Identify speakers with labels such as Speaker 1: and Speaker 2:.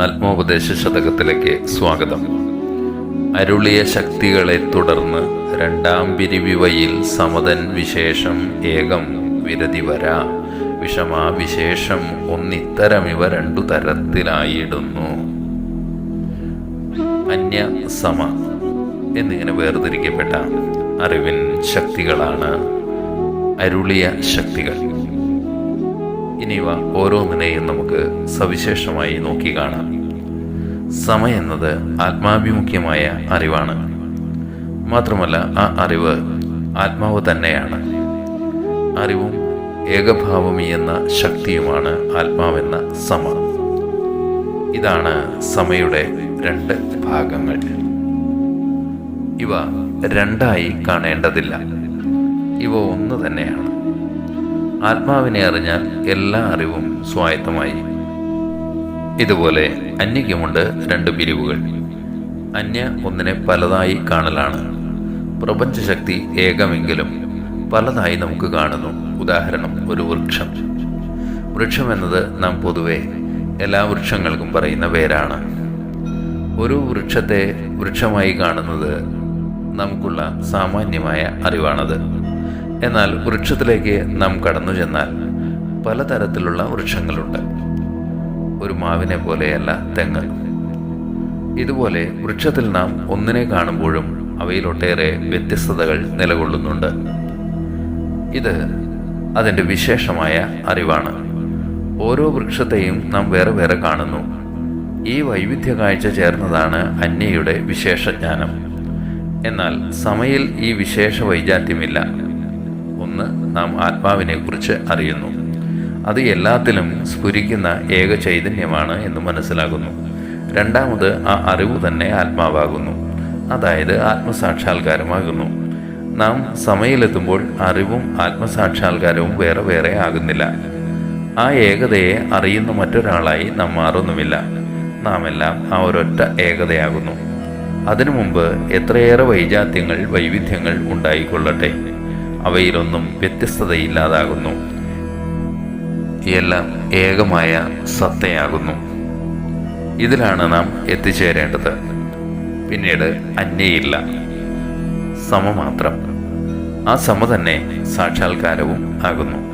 Speaker 1: ആത്മോപദേശ ശതകത്തിലേക്ക് സ്വാഗതം. അരുളിയ ശക്തികളെ തുടർന്ന് രണ്ടാം പിരിവിവയിൽ സമതൻ വിശേഷം ഏകം വിരതി വരാ. വിഷമാ വിശേഷം ഒന്നിത്തരമിവ രണ്ടു തരത്തിലായിടുന്നു. അന്യ സമ എന്നിങ്ങനെ വേർതിരിക്കപ്പെട്ട അറിവിൻ ശക്തികളാണ് അരുളിയ ശക്തികൾ. ഇനിവ ഓരോന്നിനെയും നമുക്ക് സവിശേഷമായി നോക്കി കാണാം. സമയെന്നത് ആത്മാഭിമുഖ്യമായ അറിവാണ്. മാത്രമല്ല ആ അറിവ് ആത്മാവ് തന്നെയാണ്. അറിവും ഏകഭാവമി എന്ന ശക്തിയുമാണ് ആത്മാവെന്ന സമ. ഇതാണ് സമയുടെ രണ്ട് ഭാഗങ്ങൾ. ഇവ രണ്ടായി കാണേണ്ടതില്ല. ഇവ ഒന്ന് തന്നെയാണ്. ആത്മാവിനെ അറിഞ്ഞാൽ എല്ലാ അറിവും സ്വായത്തമായി. ഇതുപോലെ അന്യക്കുമുണ്ട് രണ്ട് പിരിവുകൾ. അന്യ ഒന്നിനെ പലതായി കാണലാണ്. പ്രപഞ്ചശക്തി ഏകമെങ്കിലും പലതായി നമുക്ക് കാണുന്നു. ഉദാഹരണം ഒരു വൃക്ഷം. വൃക്ഷം എന്നത് നാം പൊതുവെ എല്ലാ വൃക്ഷങ്ങൾക്കും പറയുന്ന പേരാണ്. ഒരു വൃക്ഷത്തെ വൃക്ഷമായി കാണുന്നത് നമുക്കുള്ള സാമാന്യമായ അറിവാണത്. എന്നാൽ വൃക്ഷത്തിലേക്ക് നാം കടന്നു ചെന്നാൽ പലതരത്തിലുള്ള വൃക്ഷങ്ങളുണ്ട്. ഒരു മാവിനെ പോലെയല്ല തെങ്ങ്. ഇതുപോലെ വൃക്ഷത്തിൽ നാം ഒന്നിനെ കാണുമ്പോഴും അവയിലൊട്ടേറെ വ്യത്യസ്തതകൾ നിലകൊള്ളുന്നുണ്ട്. ഇത് അതിന്റെ വിശേഷമായ അറിവാണ്. ഓരോ വൃക്ഷത്തെയും നാം വേറെ വേറെ കാണുന്നു. ഈ വൈവിധ്യ കാഴ്ച ചേർന്നതാണ് അന്യയുടെ വിശേഷജ്ഞാനം. എന്നാൽ സമയിൽ ഈ വിശേഷ വൈജാത്യമില്ല. ഒന്ന് നാം ആത്മാവിനെ കുറിച്ച് അറിയുന്നു. അത് എല്ലാത്തിലും സ്ഫുരിക്കുന്ന ഏക ചൈതന്യമാണ് എന്ന് മനസ്സിലാകുന്നു. രണ്ടാമത് ആ അറിവ് തന്നെ ആത്മാവാകുന്നു. അതായത് ആത്മസാക്ഷാത്കാരമാകുന്നു. നാം സമയിലെത്തുമ്പോൾ അറിവും ആത്മസാക്ഷാത്കാരവും വേറെ വേറെ ആകുന്നില്ല. ആ ഏകതയെ അറിയുന്ന മറ്റൊരാളായി നാം മാറുന്നുമില്ല. നാം എല്ലാം ആ ഒരൊറ്റ ഏകതയാകുന്നു. അതിനു മുമ്പ് എത്രയേറെ വൈജാത്യങ്ങൾ വൈവിധ്യങ്ങൾ ഉണ്ടായിക്കൊള്ളട്ടെ. അവയിലൊന്നും വ്യത്യസ്തതയില്ലാതാകുന്നു. എല്ലാം ഏകമായ സത്തയാകുന്നു. ഇതിലാണ് നാം എത്തിച്ചേരേണ്ടത്. പിന്നീട് അന്യയില്ല. സമ മാത്രം ആ സമ തന്നെ സാക്ഷാത്കാരവും ആകുന്നു.